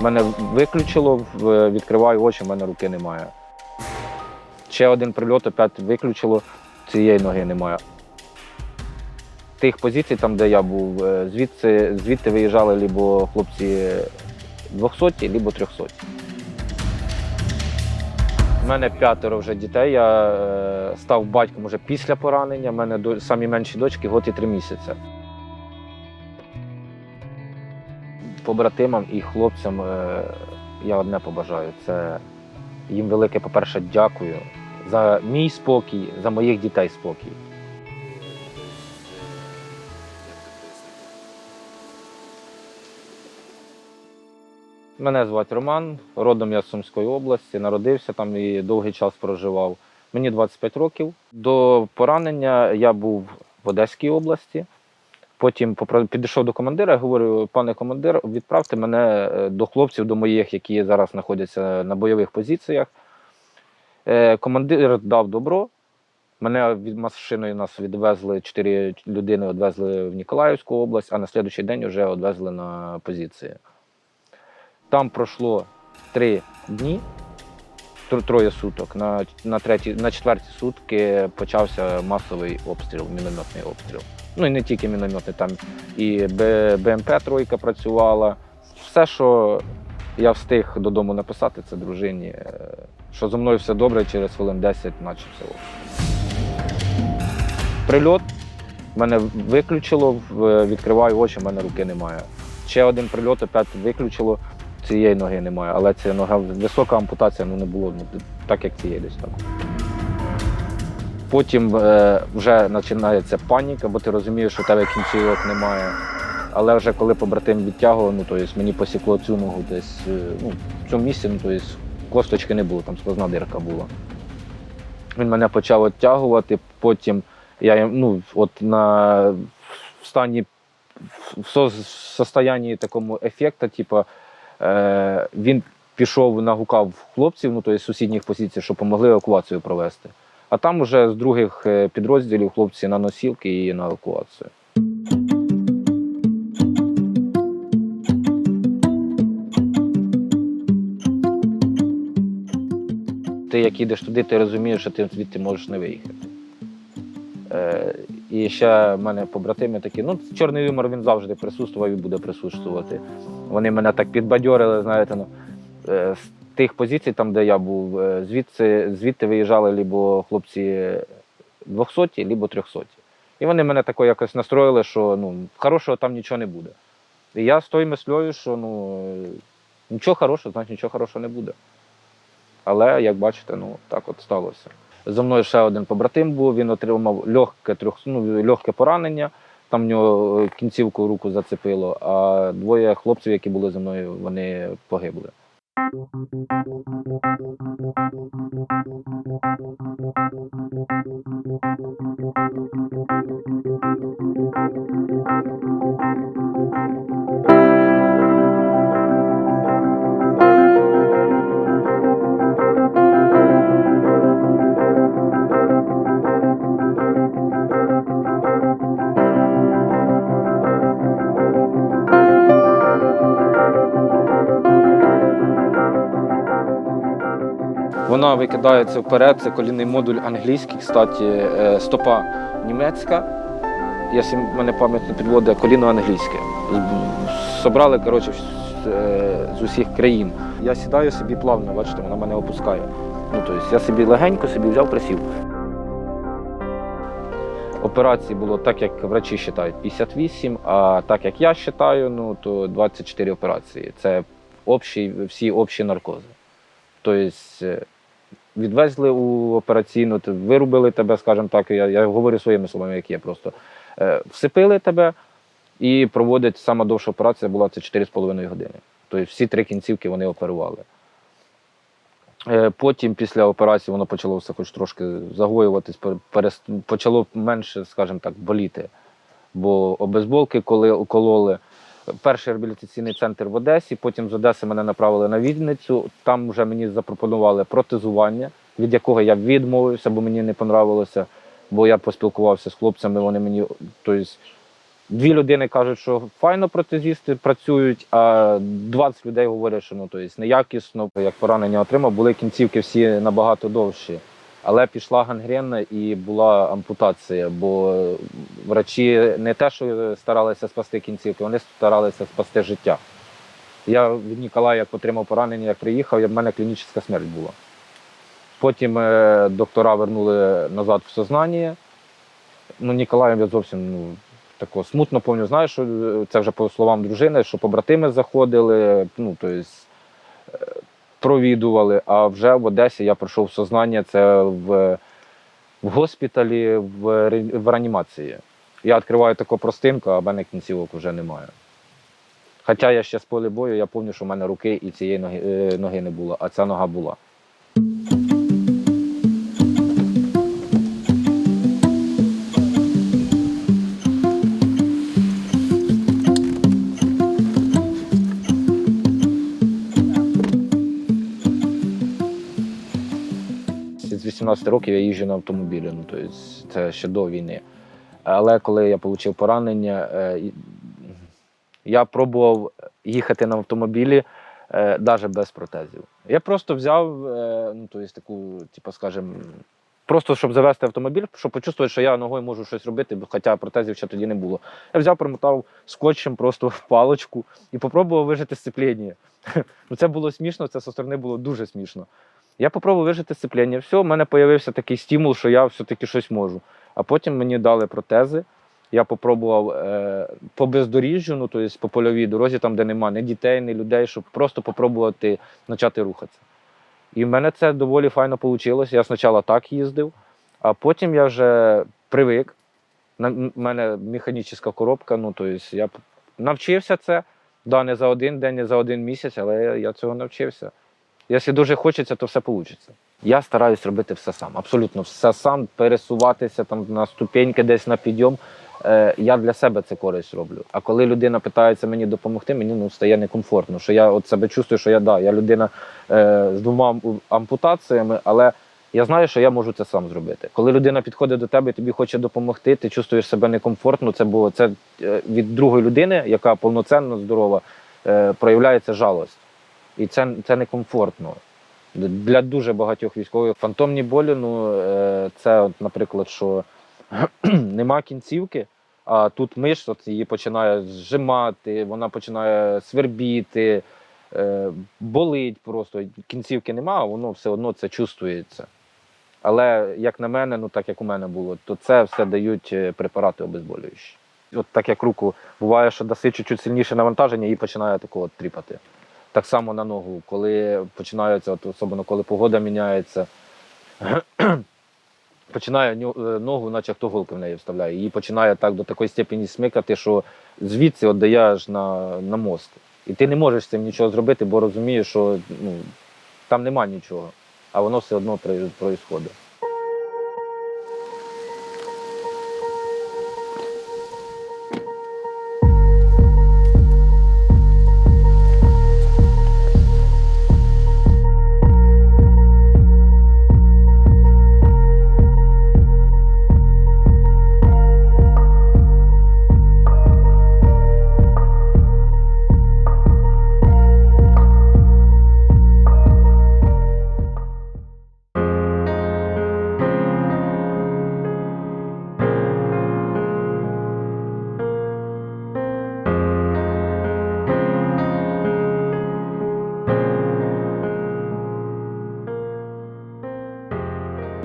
Мене виключило, відкриваю очі, в мене руки немає. Ще один прильот, опять виключило, цієї ноги немає. Тих позицій, там, де я був, е, звідси, звідти виїжджали либо хлопці 200, либо 300. У мене п'ятеро вже дітей. Я е, став батьком уже після поранення. У мене самі менші дочки год і три місяці. Побратимам і хлопцям е, я одне побажаю. Це їм велике, по-перше, дякую за мій спокій, за моїх дітей спокій. Мене звати Роман, родом я з Сумської області, народився там і довгий час проживав. Мені 25 років. До поранення я був в Одеській області. Потім підійшов до командира говорю: пане командир, відправте мене е, до хлопців, до моїх, які зараз знаходяться на бойових позиціях. Е, Командир дав добро. Мене від машиною нас відвезли, чотири людини відвезли в Ніколаївську область, а на слідуючий день вже відвезли на позиції. Там пройшло три дні, троє суток. На, на, треті, на четверті сутки почався масовий обстріл, мінометний обстріл. Ну і не тільки мінометний, там і БМП тройка працювала. Все, що я встиг додому написати, це дружині, е, що зі мною все добре, через хвилин 10 почався. Прильот мене виключило, відкриваю очі, в мене руки немає. Ще один прильот опять виключило, цієї ноги немає, але ця нога висока ампутація ну, не було, ну, так як цієї десь так. Потім е, вже починається паніка, бо ти розумієш, що тебе кінцівок немає. Але вже коли побратим відтягував, ну то мені посікло цю ногу десь е, ну, в цьому місці, ну то косточки не було, там сквозна дирка була. Він мене почав відтягувати, потім я ну, от на в стані в состоянні такому ефекту, типу, е, він пішов, нагукав хлопців, ну тобто сусідніх позицій, щоб допомогли евакуацію провести. А там уже з других е, підрозділів хлопці на носілки і на евакуацію. Ти як їдеш туди, ти розумієш, що ти звідти можеш не виїхати. Е, і ще в мене побратими такі, ну, чорний юмор він завжди присутствував і буде присутствувати. Вони мене так підбадьорили, знаєте, ну, е, тих позицій, там, де я був, е, звідси, звідти виїжджали либо хлопці 200, либо 300. І вони мене тако якось настроїли, що ну, хорошого там нічого не буде. І я з тою мислею, що ну, нічого хорошого, значить нічого хорошого не буде. Але, як бачите, ну, так от сталося. За мною ще один побратим був, він отримав легке, трьох, ну, легке поранення, там в нього е, кінцівку руку зацепило, а двоє хлопців, які були зі мною, вони погибли. Thank you. Вона викидається вперед, це колінний модуль англійський, кстати, е, стопа німецька. Якщо мене пам'ять не підводить, коліно англійське. Собрали коротше, з, е, усіх країн. Я сідаю собі плавно, бачите, вона мене опускає. Ну, тобто я собі легенько собі взяв, присів. Операцій було так, як врачі вважають, 58, а так як я вважаю, ну, то 24 операції. Це общі, всі общі наркози. Тобто відвезли у операційну, вирубили тебе, скажімо так, я, я говорю своїми словами, як є просто. Е, Всипили тебе і проводять сама довша операція була це 4,5 години. Тобто всі три кінцівки вони оперували. Е, Потім після операції воно почало все хоч трошки загоюватись, перест- почало менше, скажімо так, боліти. Бо обезболки, коли укололи, перший реабілітаційний центр в Одесі, потім з Одеси мене направили на Вінницю. Там вже мені запропонували протезування, від якого я відмовився, бо мені не понравилося. Бо я поспілкувався з хлопцями, вони мені, тобто, Дві людини кажуть, що файно протезісти працюють, а 20 людей говорять, що ну, то є, неякісно. Як поранення отримав, були кінцівки всі набагато довші. Але пішла гангрена і була ампутація, бо врачі не те, що старалися спасти кінцівки, вони старалися спасти життя. Я від Ніколая, як отримав поранення, як приїхав, я- в мене клінічна смерть була. Потім е, доктора вернули назад в сознання. Ну, Ніколаєм я зовсім ну, тако смутно пам'ятаю, знаю, що е, це вже по словам дружини, що побратими заходили, ну, тобто, провідували. А вже в Одесі я пройшов сознання, це в, в госпіталі, в, в реанімації. Я відкриваю таку простинку, а в мене кінцівок вже немає. Хоча я ще з поля бою, я пам'ятаю, що в мене руки і цієї ноги, е, ноги не було, а ця нога була. 18 років я їжджу на автомобілі, ну тобто це ще до війни. Але коли я отримав поранення, е, я пробував їхати на автомобілі навіть без протезів. Я просто взяв, е, ну тобто таку, типу, скажімо, просто щоб завести автомобіль, щоб почувствувати, що я ногою можу щось робити, хоча протезів ще тоді не було. Я взяв, примотав скотчем просто в паличку і попробував вижити сцепління. Ну, це було смішно, це зі сторони було дуже смішно. Я попробував вижити сцепління. Все, в мене з'явився такий стимул, що я все-таки щось можу. А потім мені дали протези. Я попробував е, по бездоріжжю, ну тобто по польовій дорозі, там, де нема ні дітей, ні людей, щоб просто попробувати почати рухатися. І в мене це доволі файно вийшло. Я спочатку так їздив, а потім я вже привик. На мене механічна коробка, ну тобто я навчився це. Да, не за один день, не за один місяць, але я цього навчився. Якщо дуже хочеться, то все вийде. Я стараюсь робити все сам, абсолютно все сам, пересуватися там на ступеньки, десь на підйом. Е, я для себе це користь роблю. А коли людина питається мені допомогти, мені ну, стає некомфортно. Що я от себе чувствую, що я да, я людина е, з двома ампутаціями, але я знаю, що я можу це сам зробити. Коли людина підходить до тебе і тобі хоче допомогти, ти чувствуєш себе некомфортно. Це бо це е, від другої людини, яка повноцінно здорова, е, проявляється жалость. І це, це некомфортно. Для дуже багатьох військових фантомні болі, ну е, це, от, наприклад, що нема кінцівки, а тут миш от її починає зжимати, вона починає свербіти, е, болить просто. Кінцівки нема, а воно все одно це чувствується. Але як на мене, ну так як у мене було, то це все дають е, препарати обезболюючі. От так як руку буває, що даси чуть-чуть сильніше навантаження і починає такого тріпати. Так само на ногу, коли починаються, от, особливо коли погода міняється, починає е, ногу, наче хто голки в неї вставляє. Її починає так до такої степені смикати, що звідси от дає аж на, на мозк. І ти не можеш з цим нічого зробити, бо розумієш, що ну, там нема нічого, а воно все одно відбувається.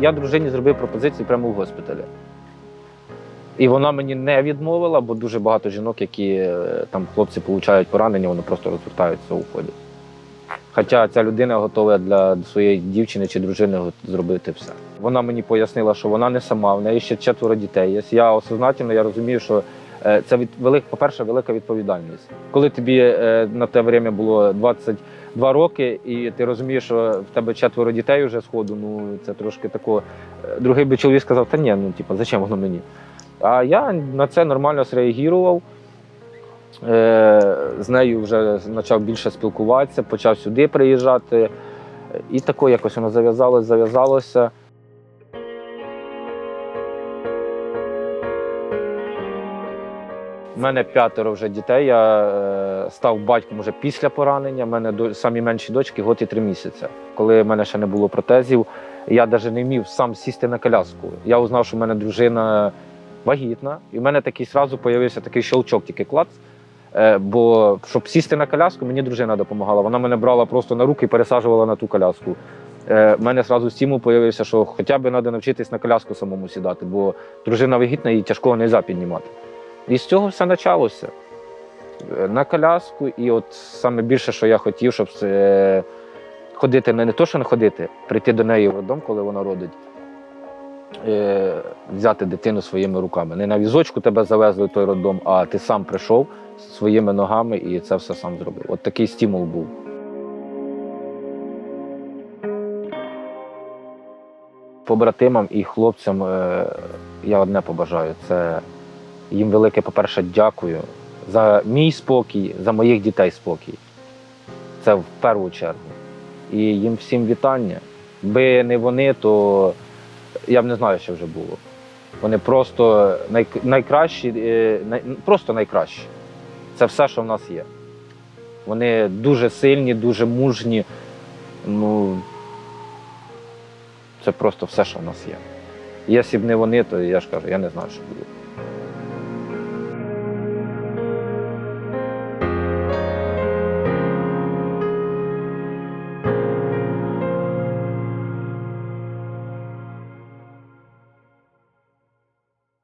Я дружині зробив пропозицію прямо в госпіталі. І вона мені не відмовила, бо дуже багато жінок, які е, там хлопці отримують поранення, вони просто розвертаються уходять. Хоча ця людина готова для своєї дівчини чи дружини зробити все. Вона мені пояснила, що вона не сама, в неї ще четверо дітей є. Я осознательно я розумію, що це від велик, по-перше, велика відповідальність. Коли тобі е, на те время було 22 роки, і ти розумієш, що в тебе четверо дітей вже сходу, ну це трошки тако. Е, Другий би чоловік сказав, та ні, ну типу, зачем воно мені? А я на це нормально зреагував. Е, з нею вже почав більше спілкуватися, почав сюди приїжджати. І тако якось воно зав'язалося, зав'язалося. У мене п'ятеро вже дітей. Я е, став батьком вже після поранення. У мене самі менші дочки год і три місяці. Коли в мене ще не було протезів, я навіть не вмів сам сісти на коляску. Я узнав, що в мене дружина вагітна, і в мене такий сразу з'явився такий щелчок, тільки клац. Е, Бо щоб сісти на коляску, мені дружина допомагала. Вона мене брала просто на руки і пересаджувала на ту коляску. Е, У мене одразу стимул з'явився, що хоча б треба навчитись на коляску самому сідати, бо дружина вагітна і тяжкого не можна піднімати. І з цього все почалося. На коляску, і от саме більше, що я хотів, щоб е, ходити не, не то, що не ходити, прийти до неї в роддом, коли вона родить, е, взяти дитину своїми руками. Не на візочку тебе завезли в той роддом, а ти сам прийшов своїми ногами і це все сам зробив. От такий стимул був. Побратимам і хлопцям е, я одне побажаю. Це їм велике, по-перше, дякую за мій спокій, за моїх дітей спокій. Це в першу чергу. І їм всім вітання. Би не вони, то я б не знаю, що вже було. Вони просто най, найкращі, е, най, просто найкращі. Це все, що в нас є. Вони дуже сильні, дуже мужні. Ну, це просто все, що в нас є. Якщо б не вони, то я ж кажу, я не знаю, що було.